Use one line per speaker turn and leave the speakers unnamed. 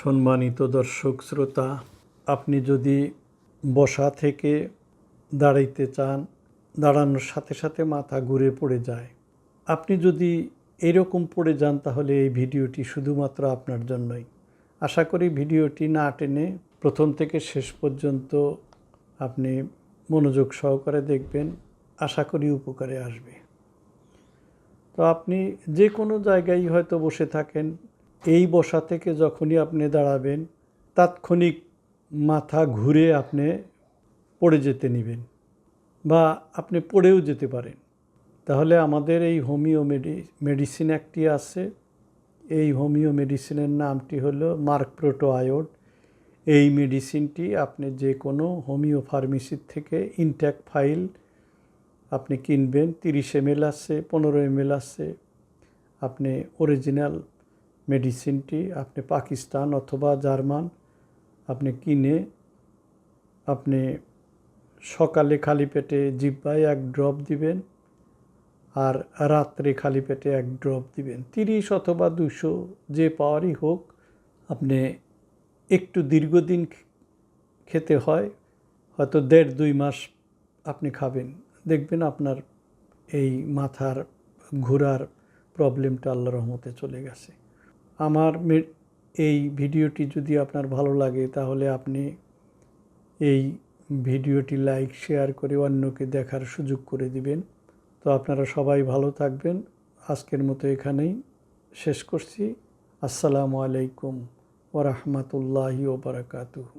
সম্মানিত দর্শক, শ্রোতা, আপনি যদি বসা থেকে দাঁড়াইতে চান, দাঁড়ানোর সাথে সাথে মাথা ঘুরে পড়ে যায়। আপনি যদি এরকম পড়ে যান, তাহলে এই ভিডিওটি শুধুমাত্র আপনার জন্যই। আশা করি ভিডিওটি না টেনে প্রথম থেকে শেষ পর্যন্ত আপনি মনোযোগ সহকারে দেখবেন, আশা করি উপকারে আসবে। তো আপনি যে কোনো জায়গায় হয়তো বসে থাকেন এই বসা থেকে যখনই আপনি দাঁড়াবেন, তাৎক্ষণিক মাথা ঘুরে আপনি পড়ে যেতে নেবেন বা আপনি পড়েও যেতে পারেন। তাহলে আমাদের এই হোমিও মেডি, মেডিসিন একটি আছে। এই হোমিও মেডিসিনের নামটি হলো মার্কপ্রোটো আয়োড এই মেডিসিনটি আপনি যে কোনো হোমিও ফার্মেসির থেকে ইনট্যাক ফাইল আপনি কিনবেন, তিরিশ এম আছে, পনেরো এম আছে। আপনি অরিজিনাল মেডিসিনটি আপনি পাকিস্তান অথবা জার্মান, আপনি কিনে, আপনি সকালে খালি পেটে জিব্বায় এক ড্রপ দিবেন আর রাত্রে খালি পেটে এক ড্রপ দিবেন। তিরিশ অথবা দুশো যে পাওয়ারই হোক, আপনি একটু দীর্ঘদিন খেতে হয়, হয়তো দেড় দুই মাস আপনি খাবেন। দেখবেন আপনার এই মাথার ঘোরার প্রবলেমটা আল্লাহ রহমতে চলে গেছে। আমার এই ভিডিওটি যদি আপনার ভালো লাগে, তাহলে আপনি এই ভিডিওটি লাইক, শেয়ার করে অন্যকে দেখার সুযোগ করে দিবেন। তো আপনারা সবাই ভালো থাকবেন। আজকের মতো এখানেই শেষ করছি। আসসালামু আলাইকুম ওরহমতুল্লাহি ওবরাকাতুহু